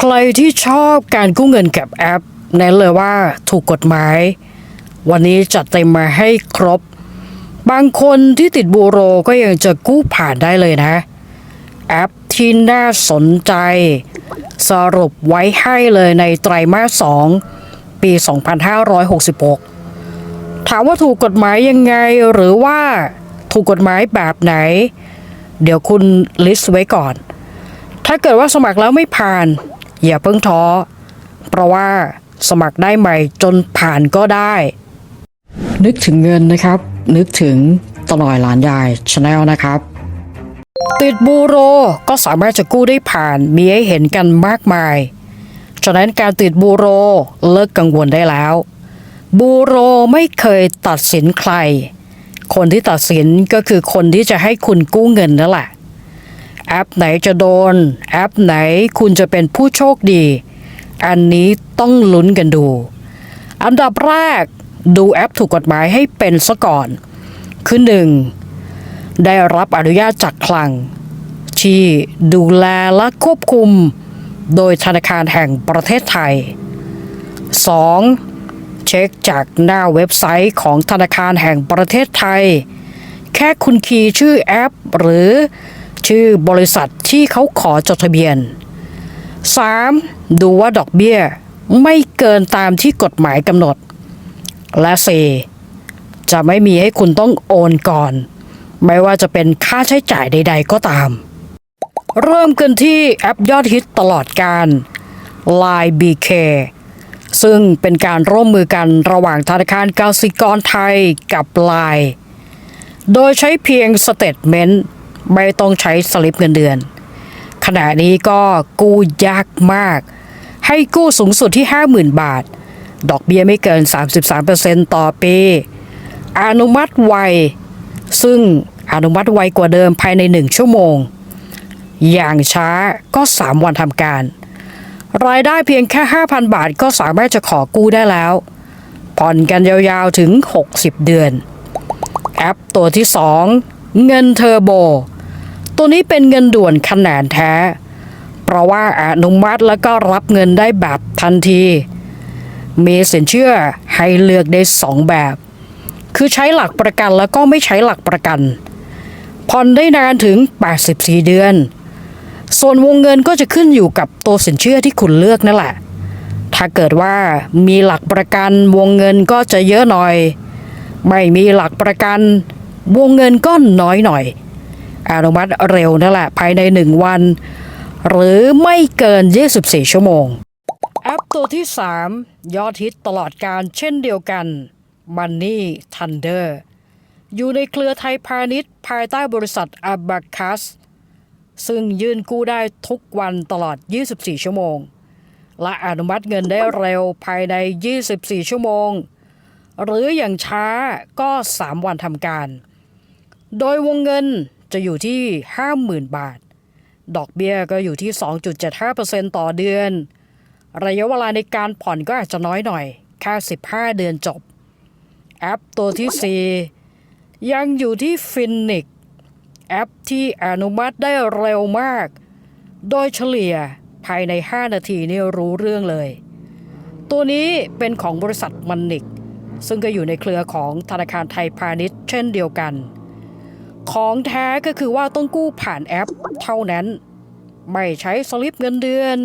ใครที่ชอบการกู้เงินกับแอปแนะเลยว่าถูกกฎหมาย วันนี้จัดเต็มมาให้ครบ บางคนที่ติดบูโรก็ยังจะกู้ผ่านได้เลยนะ แอปที่น่าสนใจ สรุปไว้ให้เลยในไตรมาส 2 ปี 2566 ถามว่าถูกกฎหมายยังไงหรือว่าถูกกฎหมายแบบไหน เดี๋ยวคุณลิสต์ไว้ก่อน ถ้าเกิดว่าสมัครแล้วไม่ผ่าน อย่าเพิ่งท้อ เพราะว่าสมัครได้ใหม่จนผ่านก็ได้ นึกถึงเงินนะครับ นึกถึงตลอยหลานยายชาแนลนะครับ ติดบูโรก็สามารถจะกู้ได้ผ่านมีให้เห็นกันมากมายฉะนั้นการติดบูโรเลิกกังวลได้แล้ว บูโรไม่เคยตัดสินใคร คนที่ตัดสินก็คือคนที่จะให้คุณกู้เงินนั่นแหละ อปไหนจะโดน แอปไหนคุณจะเป็นผู้โชคดี อันนี้ต้องลุ้นกันดู อันดับแรกดูแอปถูกกฎหมายให้เป็นซะก่อน คือหนึ่งได้รับอนุญาตจากคลัง ที่ดูแลและควบคุม โดยธนาคารแห่งประเทศไทย 2. เช็คจากหน้าเว็บไซต์ของธนาคารแห่งประเทศไทย แค่คุณคีย์ชื่อแอป หรือ ชื่อบริษัทที่เขาขอจดทะเบียน 3. ดูว่าดอกเบี้ยไม่เกินตามที่กฎหมายกำหนด และ 4. จะไม่มีให้คุณต้องโอนก่อน ไม่ว่าจะเป็นค่าใช้จ่ายใด ๆ ก็ตาม เริ่มกันที่แอปยอดฮิตตลอดการ Line BK ซึ่งเป็นการร่วมมือกันระหว่างธนาคารกสิกรไทยกับ Line โดยใช้เพียงสเตทเมนต์ ไม่ต้องใช้สลิปเงินเดือน ขณะนี้ก็กู้ยากมาก ให้กู้สูงสุดที่ 50,000 บาท ดอกเบี้ยไม่เกิน 33%ต่อปี อนุมัติไว ซึ่งอนุมัติไวกว่าเดิมภายใน 1 ชั่วโมง อย่างช้าก็ 3 วันทำการ รายได้เพียงแค่ 5,000 บาทก็สามารถจะขอกู้ได้แล้ว ผ่อนกันยาวๆถึง 60 เดือน แอปตัวที่ 2 เงินเทอร์โบ ตัวนี้เป็นเงินด่วนขนาดแท้ เพราะว่าอนุมัติแล้วก็รับเงินได้แบบทันที มีสินเชื่อให้เลือกได้2แบบ คือใช้หลักประกันแล้วก็ไม่ใช้หลักประกัน ผ่อนได้นานถึง 84 เดือน ส่วนวงเงินก็จะขึ้นอยู่กับตัวสินเชื่อที่คุณเลือกนั่นแหละ ถ้าเกิดว่ามีหลักประกันวงเงินก็จะเยอะหน่อย ไม่มีหลักประกันวงเงินก็น้อยหน่อย อนุมัติเร็วนั่นแหละภายใน 1 วัน หรือไม่เกิน 24 ชั่วโมง แอปตัวที่ 3 ยอดฮิตตลอดการเช่นเดียวกัน Money Thunder อยู่ในเครือไทยพาณิชย์ ภายใต้บริษัท a b a c u s ซึ่งยื่นกู้ได้ทุกวันตลอด 24 ชั่วโมง และอนุมัติเงินได้เร็วภายใน 24 ชั่วโมง หรืออย่างช้าก็ 3 วันทำการ โดยวงเงิน จะอยู่ที่ 50,000 บาท ดอกเบี้ยก็อยู่ที่ 2.75%ต่อเดือน ระยะเวลาในการผ่อนก็อาจจะน้อยหน่อย แค่ 15 เดือนจบ แอปตัวที่ 4 ยังอยู่ที่ฟินิกแอปที่อนุมัติได้เร็วมาก โดยเฉลี่ยภายใน 5 นาทีนี่รู้เรื่องเลย ตัวนี้เป็นของบริษัทมันนิก ซึ่งก็อยู่ในเครือของธนาคารไทยพาณิชย์เช่นเดียวกัน ของแท้ก็คือว่าต้องกู้ผ่านแอป เท่านั้น ไม่ใช้สลิปเงินเดือน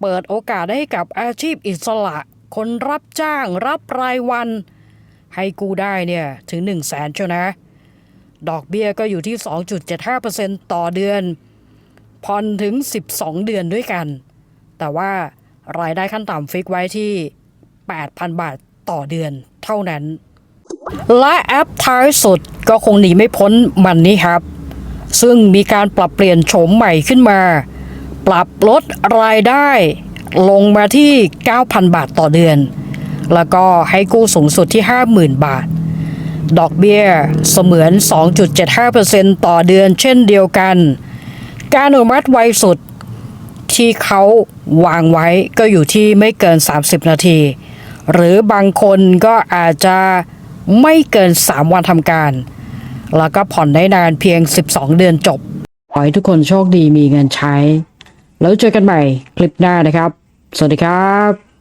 เปิดโอกาสให้กับอาชีพอิสระ คนรับจ้างรับรายวัน ให้กู้ได้เนี่ยถึง 1 0 0 0 0แสนเชียวนะ ดอกเบี้ยก็อยู่ที่ 2.75%ต่อเดือนผ่อนถึง 12 เดือนด้วยกัน แต่ว่ารายได้ขั้นต่ำฟิกไว้ที่ 8,000 บาทต่อเดือนเท่านั้น และแอปท้ายสุดก็คงหนีไม่พ้นมันนี่ครับ ซึ่งมีการปรับเปลี่ยนโฉมใหม่ขึ้นมา ปรับลดรายได้ ลงมาที่ 9,000 บาทต่อเดือน แล้วก็ให้กู้สูงสุดที่ 50,000 บาท ดอกเบี้ยเสมือน 2.75%ต่อเดือนเช่นเดียวกัน การอนุมัติไวสุดที่เขาวางไว้ก็อยู่ที่ไม่เกิน 30 นาที หรือบางคนก็อาจจะ ไม่เกิน 3 วันทำการ แล้วก็ผ่อนได้นานเพียง 12 เดือนจบ ขอให้ทุกคนโชคดีมีเงินใช้ แล้วเจอกันใหม่คลิปหน้านะครับ สวัสดีครับ